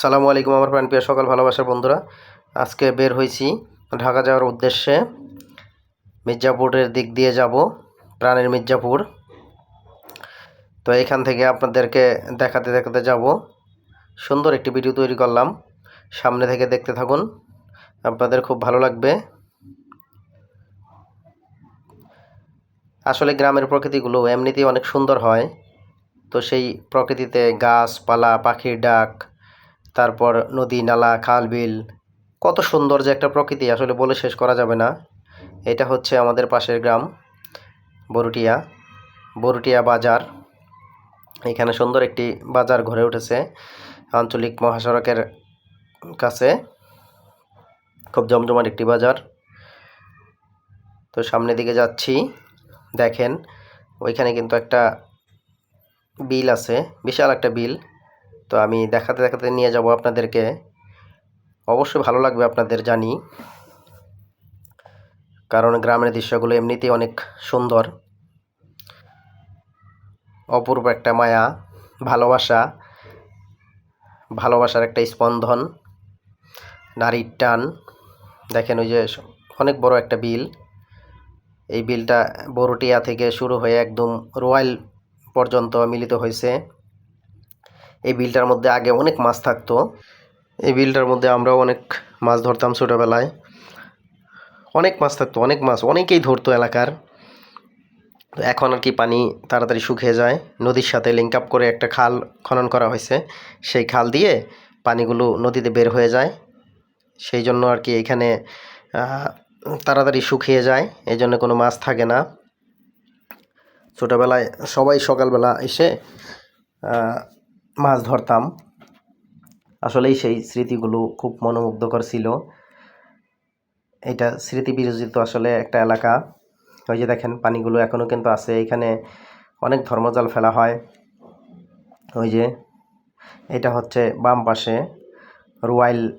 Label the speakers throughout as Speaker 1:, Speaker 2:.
Speaker 1: সালামু আলাইকুম আমার প্রাণ প্রিয় সকাল ভালোবাসার বন্ধুরা। আজকে বের হয়েছি ঢাকা যাওয়ার উদ্দেশ্যে। মির্জাপুরের দিক দিয়ে যাব, প্রাণের মির্জাপুর। তো এখান থেকে আপনাদেরকে দেখাতে দেখাতে যাব। সুন্দর একটি ভিডিও তৈরি করলাম। সামনে থেকে দেখতে থাকুন, আপনাদের খুব ভালো লাগবে। আসলে গ্রামের প্রকৃতিগুলো এমনিতেই অনেক সুন্দর হয়। তো সেই প্রকৃতিতে গাছপালা, পাখির ডাক তারপর নদী, নালা, খাল, বিল, কত সুন্দর যে একটা প্রকৃতি, আসলে বলে শেষ করা যাবে না। এটা হচ্ছে আমাদের পাশের গ্রাম, বরুটিয়া। বরুটিয়া বাজার, এখানে সুন্দর একটি বাজার ঘরে উঠেছে আঞ্চলিক মহাসড়কের কাছে। খুব জমজমাট একটি বাজার। তো সামনের দিকে যাচ্ছি, দেখেন, ওইখানে কিন্তু একটা বিল আছে, বিশাল একটা বিল। তো আমি দেখাতে দেখাতে নিয়ে যাব আপনাদেরকে। অবশ্যই ভালো লাগবে আপনাদের জানি। কারণ গ্রামের দৃশ্যগুলো এমনিতেই অনেক সুন্দর। অপূর্ব একটা মায়া, ভালোবাসা, ভালোবাসার একটা স্পন্দন, নারীর টান। দেখেন ওই যে অনেক বড় একটা বিল। এই বিলটা বড়টিয়া থেকে শুরু হয়ে একদম রয়্যাল পর্যন্ত মিলিত হয়েছে। এই বিলটার মধ্যে আগে অনেক মাছ থাকতো। এই বিলটার মধ্যে আমরাও অনেক মাছ ধরতাম ছোটোবেলায়। অনেক মাছ থাকতো, অনেক মাছ, অনেকেই ধরতো এলাকার। তো এখন আর কি পানি তাড়াতাড়ি শুকিয়ে যায়। নদীর সাথে লিঙ্ক আপ করে একটা খাল খনন করা হয়েছে। সেই খাল দিয়ে পানিগুলো নদীতে বের হয়ে যায়। সেই জন্য আর কি এখানে তাড়াতাড়ি শুকিয়ে যায়। এই জন্য কোনো মাছ থাকে না। ছোটোবেলায় সবাই সকালবেলা এসে মাছ ধরতাম। আসলেই সেই স্মৃতিগুলো খুব মনোমুগ্ধকর ছিল। এটা স্মৃতি বিরোচিত আসলে একটা এলাকা। ওই যে দেখেন, পানিগুলো এখনও কিন্তু আছে। এখানে অনেক ধর্মজাল ফেলা হয়। ওই যে, এটা হচ্ছে বাম পাশে রুয়াইল।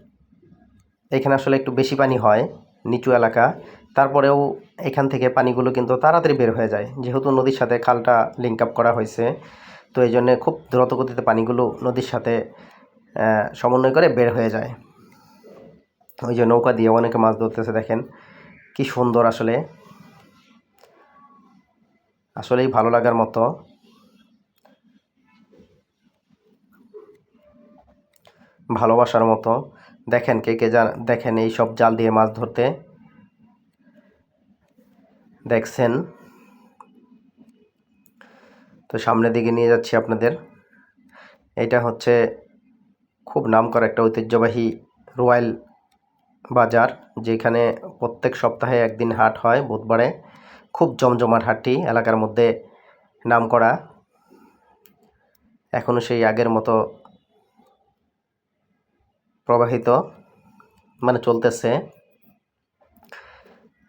Speaker 1: এখানে আসলে একটু বেশি পানি হয়, নিচু এলাকা। তারপরেও এখান থেকে পানিগুলো কিন্তু তাড়াতাড়ি বের হয়ে যায়। যেহেতু নদীর সাথে খালটা লিঙ্ক আপ করা হয়েছে। তো এই জন্যে খুব দ্রুত গতিতে পানিগুলো নদীর সাথে সমন্বয় করে বের হয়ে যায়। ওই যে নৌকা দিয়ে অনেকে মাছ ধরতেছে, দেখেন কি সুন্দর আসলে। আসলেই ভালো লাগার মতো। ভালোবাসার মতো। দেখেন কে কে যা দেখেন এই সব জাল দিয়ে মাছ ধরতে। দেখছেন তো সামনের দিকে নিয়ে যাচ্ছি আপনাদের। এটা হচ্ছে খুব নাম করা একটা ঐতিহ্যবাহী রয়্যাল বাজার, যেখানে প্রত্যেক সপ্তাহে একদিন হাট হয় বুধবারে। খুব জমজমাট হাটটি, এলাকার মধ্যে নাম করা এখনও সেই আগের মতো প্রবাহিত মানে চলতেছে।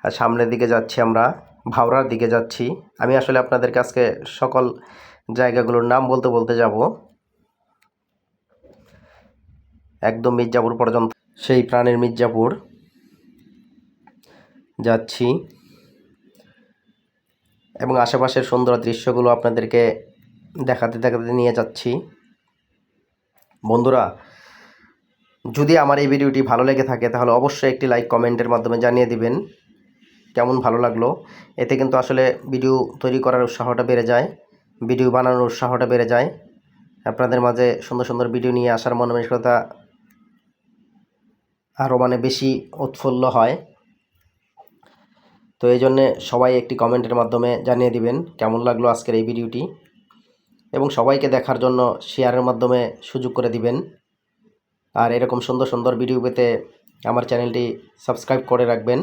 Speaker 1: আর সামনের দিকে যাচ্ছি আমরা। ভাওরার দিকে যাচ্ছি। আমি আসলে আপনাদের কাছকে সকল জায়গাগুলোর নাম বলতে বলতে যাব। একদম মির্জাপুর পর্যন্ত। সেই প্রাণের মির্জাপুর। যাচ্ছি। এবং আশেপাশের সুন্দর দৃশ্যগুলো আপনাদেরকে দেখাতে দেখাতে নিয়ে যাচ্ছি। বন্ধুরা, যদি আমার এই ভিডিওটি ভালো লেগে থাকে, তাহলে অবশ্যই একটি লাইক কমেন্টের মাধ্যমে জানিয়ে দিবেন। কেমন ভালো লাগল। এতে কিন্তু আসলে ভিডিও তৈরি করার উৎসাহটা বেড়ে যায় ভিডিও বানানোর উৎসাহটা বেড়ে যায়। আপনাদের মাঝে সুন্দর সুন্দর ভিডিও নিয়ে আসার মনোমানসিকতা আরও মানে বেশি উৎফুল্ল হয়। তো এই জন্যে সবাই একটি কমেন্টের মাধ্যমে জানিয়ে দিবেন, কেমন লাগল আজকের এই ভিডিওটি এবং সবাইকে দেখার জন্য শেয়ারের মাধ্যমে সুযোগ করে দিবেন। আর এরকম সুন্দর সুন্দর ভিডিও পেতে আমার চ্যানেলটি সাবস্ক্রাইব করে রাখবেন।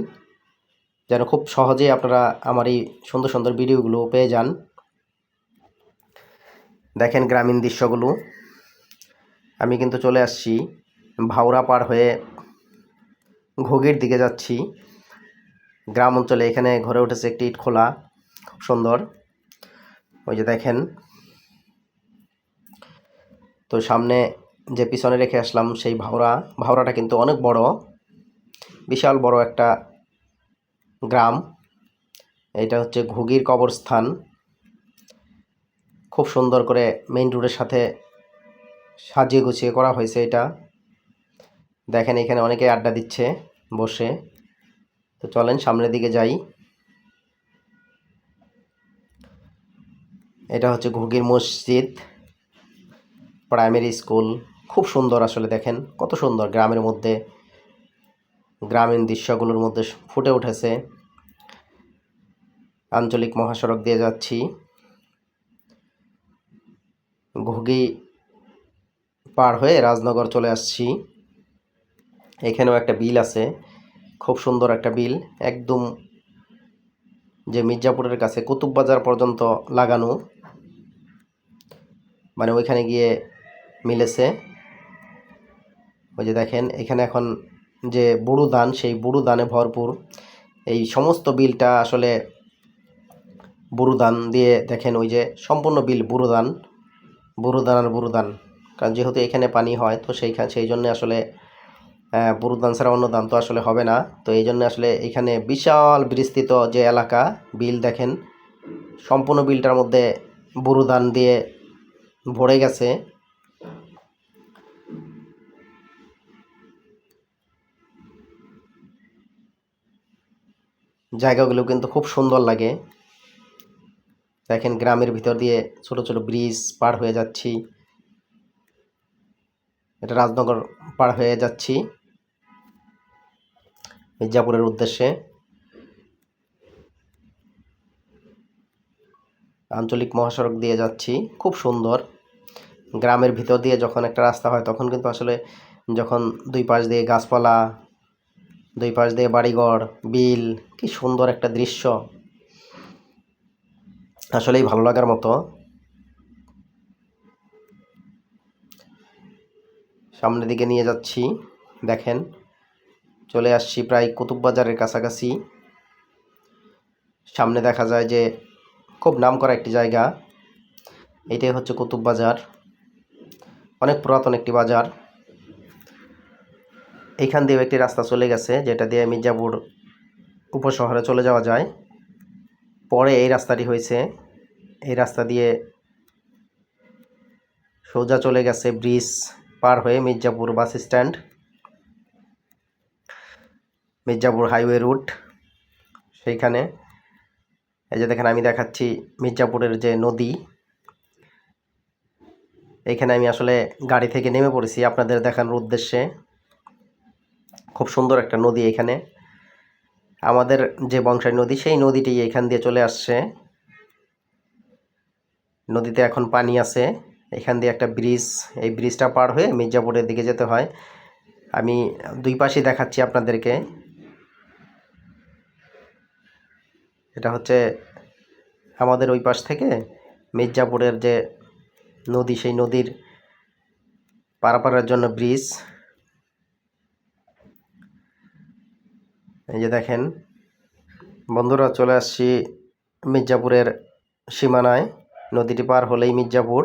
Speaker 1: যেন খুব সহজেই আপনারা আমার এই সুন্দর সুন্দর ভিডিওগুলো পেয়ে যান। দেখেন গ্রামীণ দৃশ্যগুলো। আমি কিন্তু চলে আসছি, ভাওরা পার হয়ে ঘুগির দিকে যাচ্ছি। গ্রাম অঞ্চলে এখানে ঘরে উঠেছে একটি ইট খোলা খুব সুন্দর। ওই যে দেখেন। তো সামনে যে পিছনে রেখে আসলাম সেই ভাওরা, ভাওরাটা কিন্তু অনেক বড়, বিশাল বড় একটা গ্রাম। এটা হচ্ছে ঘুগির কবরস্থান। খুব সুন্দর করে মেইন রোডের সাথে সাজিয়ে গুছিয়ে করা হয়েছে এটা। দেখেন এখানে অনেকে আড্ডা দিচ্ছে বসে। তো চলেন সামনের দিকে যাই। এটা হচ্ছে ঘুগির মসজিদ প্রাইমারি স্কুল খুব সুন্দর আসলে দেখেন, কত সুন্দর গ্রামের মধ্যে গ্রামীণ দৃশ্যগুলোর মধ্যে ফুটে উঠেছে। আঞ্চলিক মহাসড়ক দিয়ে যাচ্ছি। ঘুগি পার হয়ে রাজনগর চলে আসছি। এখানেও একটা বিল আছে। খুব সুন্দর একটা বিল। একদম যে মির্জাপুরের কাছে কুতুববাজার পর্যন্ত লাগানো। মানে ওইখানে গিয়ে মিলেছে। ওই যে দেখেন, এখানে এখন যে বুড়ো ধান, সেই বুড়ো ধানে ভরপুর। এই সমস্ত বিলটা আসলে বুড়ো ধান দিয়ে দেখেন, ওই যে সম্পূর্ণ বিল বুড়ো ধান বুড়ো ধান আর বুড়ো ধান। কারণ যেহেতু এখানে পানি হয়, তো সেইখানে, সেই জন্য আসলে বুড়ো ধান ছাড়া অন্য ধান তো আসলে হবে না। তো এই জন্য আসলে এখানে বিশাল বিস্তৃত যে এলাকা, বিল দেখেন, সম্পূর্ণ বিলটার মধ্যে বুড়ো ধান দিয়ে ভরে গেছে। জায়গাগুলো কিন্তু খুব সুন্দর লাগে। দেখেন গ্রামের ভিতর দিয়ে ছোট ছোট ব্রিজ পার হয়ে যাচ্ছি। এটা রাজনগর পার হয়ে যাচ্ছি। মির্জাপুরের উদ্দেশ্যে। আঞ্চলিক মহাসড়ক দিয়ে যাচ্ছি, খুব সুন্দর। গ্রামের ভিতর দিয়ে যখন একটা রাস্তা হয়, তখন কিন্তু আসলে যখন দুই পাশ দিয়ে গাছপালা দুই পাশ দিয়ে বাড়িঘর, বিল, কি সুন্দর একটা দৃশ্য। আসলেই ভালো লাগার মতো। সামনের দিকে নিয়ে যাচ্ছি, দেখেন। চলে আসছি প্রায় কুতুব বাজারের কাছাকাছি। সামনে দেখা যায় যে খুব নামকরা একটি জায়গা। এটাই হচ্ছে কুতুব বাজার অনেক পুরাতন একটি বাজার। এইখান দিয়েও একটি রাস্তা চলে গেছে, যেটা দিয়ে মির্জাপুর উপশহরে চলে যাওয়া যায়। পরে এই রাস্তাটি হয়েছে। এই রাস্তা দিয়ে সোজা চলে গেছে ব্রিজ পার হয়ে Mirzapur bus stand. Mirzapur highway route, সেইখানে। এই যে দেখেন, আমি দেখাচ্ছি মির্জাপুরের যে নদী। এইখানে আমি আসলে গাড়ি থেকে নেমে পড়েছি আপনাদের দেখানোর উদ্দেশ্যে। খুব সুন্দর একটা নদী এখানে। আমাদের যে বংশাই নদী, সেই নদীটি এখান দিয়ে চলে আসছে। নদীতে এখন পানি আছে। এখান দিয়ে একটা ব্রিজ, এই ব্রিজটা পার হয়ে মির্জাপুরের দিকে যেতে হয়। আমি দুই পাশেই দেখাচ্ছি আপনাদেরকে। এটা হচ্ছে আমাদের ওই পাশ থেকে মির্জাপুরের যে নদী, সেই নদীর পারাপারের জন্য ব্রিজ। এই যে দেখেন, বন্ধুরা চলে আসছি মির্জাপুরের সীমানায়। নদীটি পার হলেই মির্জাপুর।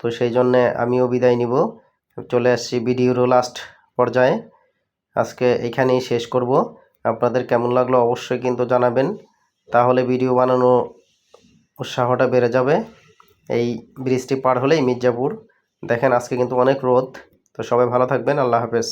Speaker 1: তো সেই জন্যে আমিও বিদায় নিব। চলে আসছি ভিডিওরও লাস্ট পর্যায়ে। আজকে এখানেই শেষ করব। আপনাদের কেমন লাগল অবশ্যই কিন্তু জানাবেন। তাহলে ভিডিও বানানো উৎসাহটা বেড়ে যাবে। এই ব্রিজটি পার হলেই মির্জাপুর। দেখেন আজকে কিন্তু অনেক রোদ। তো সবাই ভালো থাকবেন। আল্লাহ হাফেজ।